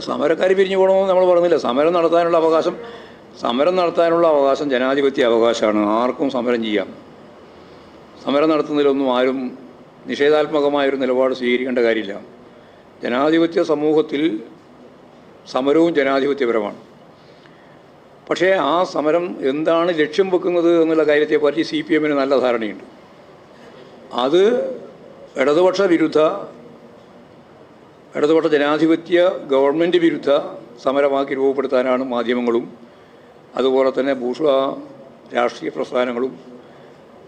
സമരക്കാർ പിരിഞ്ഞു പോകണമെന്ന് നമ്മൾ പറഞ്ഞില്ല? സമരം നടത്താനുള്ള അവകാശം സമരം നടത്താനുള്ള അവകാശം ജനാധിപത്യ അവകാശമാണ്. ആർക്കും സമരം ചെയ്യാം. സമരം നടത്തുന്നതിലൊന്നും ആരും നിഷേധാത്മകമായൊരു നിലപാട് സ്വീകരിക്കേണ്ട കാര്യമില്ല. ജനാധിപത്യ സമൂഹത്തിൽ സമരവും ജനാധിപത്യപരമാണ്. പക്ഷേ ആ സമരം എന്താണ് ലക്ഷ്യം വെക്കുന്നത് എന്നുള്ള കാര്യത്തെപ്പറ്റി സി പി എമ്മിന് നല്ല ധാരണയുണ്ട്. അത് ഇടതുപക്ഷ വിരുദ്ധ ഇടതുപക്ഷ ജനാധിപത്യ ഗവൺമെന്റ് വിരുദ്ധ സമരമാക്കി രൂപപ്പെടുത്താനാണ് മാധ്യമങ്ങളും അതുപോലെ തന്നെ ഭൂഷ രാഷ്ട്രീയ പ്രസ്ഥാനങ്ങളും.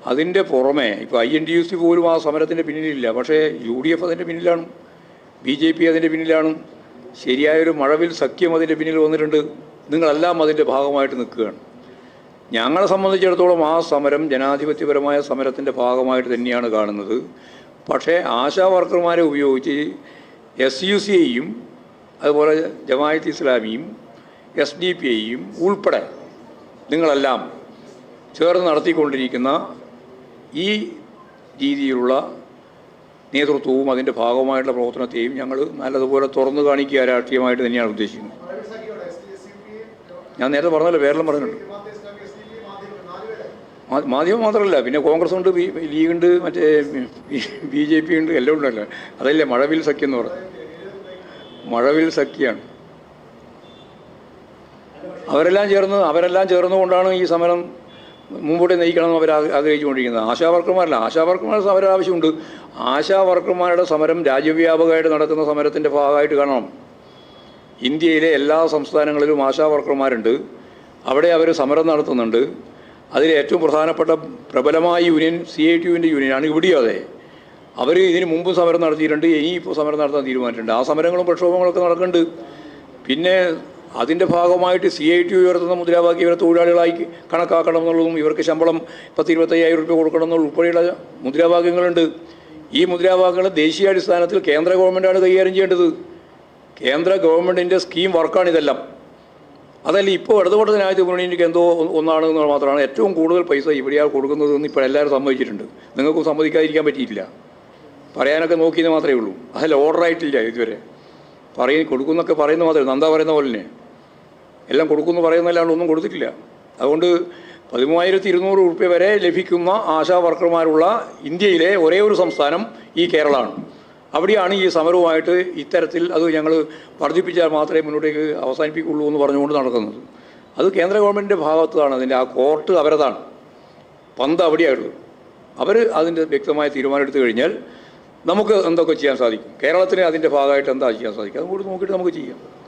അതിന്റെ പുറമെ ഇപ്പോൾ I N D U C പോലും ആ സമരത്തിന്റെ പിന്നിലില്ല. പക്ഷേ യു ഡി എഫ് അതിന്റെ പിന്നിലാണ് ബി ജെ പി അതിന്റെ പിന്നിലാണ്. ശരിയായൊരു മഴവിൽ സഖ്യം അതിന്റെ പിന്നിൽ വന്നിട്ടുണ്ട്. നിങ്ങളെല്ലാം അതിന്റെ ഭാഗമായിട്ട് നിൽക്കുകയാണ്. ഞങ്ങളെ സംബന്ധിച്ചിടത്തോളം ആ സമരം ജനാധിപത്യപരമായ സമരത്തിന്റെ ഭാഗമായിട്ട് തന്നെയാണ് കാണുന്നത്. പക്ഷേ ആശാ വർക്കർമാരെ ഉപയോഗിച്ച് എസ് യു സി അതുപോലെ ജമായത്ത് ഇസ്ലാമിയും എസ് ഡി പി ഐയും ഉൾപ്പെടെ നിങ്ങളെല്ലാം ചേർന്ന് നടത്തിക്കൊണ്ടിരിക്കുന്ന ഈ രീതിയിലുള്ള നേതൃത്വവും അതിന്റെ ഭാഗമായിട്ടുള്ള പ്രവർത്തനത്തെയും ഞങ്ങൾ നല്ലതുപോലെ തുറന്നു കാണിക്കുക രാഷ്ട്രീയമായിട്ട് തന്നെയാണ് ഉദ്ദേശിക്കുന്നത്. ഞാൻ നേരത്തെ പറഞ്ഞല്ലോ വേറെല്ലാം പറഞ്ഞിട്ടുണ്ട്. മാധ്യമം മാത്രമല്ല പിന്നെ കോൺഗ്രസ് ഉണ്ട് ലീഗുണ്ട് മറ്റേ ബി ജെ പി ഉണ്ട് എല്ലാം ഉണ്ടല്ലോ അതല്ലേ മഴവിൽ സഖ്യം എന്ന് പറഞ്ഞു മഴവിൽ സഖ്യമാണ് അവരെല്ലാം ചേർന്ന് അവരെല്ലാം ചേർന്നുകൊണ്ടാണ് ഈ സമരം മുമ്പോട്ട് നയിക്കണമെന്ന് അവർ ആഗ്രഹിച്ചു ആഗ്രഹിച്ചുകൊണ്ടിരിക്കുന്നത്. ആശാ വർക്കർമാരല്ല ആശാ വർക്കർമാരുടെ സമരം ആവശ്യമുണ്ട്. ആശാ വർക്കർമാരുടെ സമരം രാജ്യവ്യാപകമായിട്ട് നടക്കുന്ന സമരത്തിന്റെ ഭാഗമായിട്ട് കാണണം. ഇന്ത്യയിലെ എല്ലാ സംസ്ഥാനങ്ങളിലും ആശാ വർക്കർമാരുണ്ട്. അവിടെ അവർ സമരം നടത്തുന്നുണ്ട്. അതിൽ ഏറ്റവും പ്രധാനപ്പെട്ട പ്രബലമായ യൂണിയൻ സി ഐ ടി യുവിന്റെ യൂണിയനാണ് ഇവിടെയും അതെ. അവർ ഇതിന് മുമ്പ് സമരം നടത്തിയിട്ടുണ്ട് ഇനി ഇപ്പോൾ സമരം നടത്താൻ തീരുമാനിച്ചിട്ടുണ്ട്. ആ സമരങ്ങളും പ്രക്ഷോഭങ്ങളൊക്കെ നടക്കുന്നുണ്ട്. പിന്നെ അതിന്റെ ഭാഗമായിട്ട് സി ഐ ടി ഉയർത്തുന്ന മുദ്രാവാക്യം ഇവരെ തൊഴിലാളികളായി കണക്കാക്കണം എന്നുള്ളതും ഇവർക്ക് ശമ്പളം പത്ത് ഇരുപത്തയ്യായിരം രൂപ കൊടുക്കണം എന്നുള്ള ഉൾപ്പെടെയുള്ള മുദ്രാവാക്യങ്ങളുണ്ട്. ഈ മുദ്രാവാക്യങ്ങൾ ദേശീയാടിസ്ഥാനത്തിൽ കേന്ദ്ര ഗവൺമെന്റാണ് കൈകാര്യം ചെയ്യേണ്ടത്. കേന്ദ്ര ഗവൺമെന്റിന്റെ സ്കീം വർക്കാണ് ഇതെല്ലാം. അതല്ല ഇപ്പോൾ ഇടതുപക്ഷ ന്യായ മുന്നണിക്ക് എന്തോ ഒന്നാണ് എന്നുള്ള മാത്രമാണ് ഏറ്റവും കൂടുതൽ പൈസ ഇവിടെയാണ് കൊടുക്കുന്നതെന്ന് ഇപ്പോൾ എല്ലാവരും സമ്മതിച്ചിട്ടുണ്ട്. നിങ്ങൾക്കും സമ്മതിക്കാതിരിക്കാൻ പറ്റിയിട്ടില്ല. പറയാനൊക്കെ നോക്കിയെന്ന് മാത്രമേ ഉള്ളൂ. അതല്ല ഓർഡർ ആയിട്ടില്ല ഇതുവരെ. പറയും കൊടുക്കുന്നൊക്കെ പറയുന്ന മാത്രമേ നന്ദ പറയുന്ന പോലെ തന്നെ. എല്ലാം കൊടുക്കുമെന്ന് പറയുന്നതല്ലാണ്ട് ഒന്നും കൊടുത്തിട്ടില്ല. അതുകൊണ്ട് പതിമൂവായിരത്തി ഇരുന്നൂറ് റുപ്യ വരെ ലഭിക്കുന്ന ആശാ വർക്കർമാരുള്ള ഇന്ത്യയിലെ ഒരേ ഒരു സംസ്ഥാനം ഈ കേരളമാണ്. അവിടെയാണ് ഈ സമരവുമായിട്ട് ഇത്തരത്തിൽ അത് ഞങ്ങൾ വർദ്ധിപ്പിച്ചാൽ മാത്രമേ മുന്നോട്ടേക്ക് അവസാനിപ്പിക്കുള്ളൂ എന്ന് പറഞ്ഞുകൊണ്ട് നടക്കുന്നത്. അത് കേന്ദ്ര ഗവൺമെന്റിന്റെ ഭാഗത്താണ് അതിന്റെ ആ കോർട്ട് അവരതാണ്. പന്ത് അവിടെയായിട്ടുള്ളത്. അവർ അതിന്റെ വ്യക്തമായ തീരുമാനം എടുത്തു കഴിഞ്ഞാൽ നമുക്ക് എന്തൊക്കെ ചെയ്യാൻ സാധിക്കും? കേരളത്തിന് അതിന്റെ ഭാഗമായിട്ട് എന്താ ചെയ്യാൻ സാധിക്കും? അതും കൂടി നോക്കിയിട്ട് നമുക്ക് ചെയ്യാം.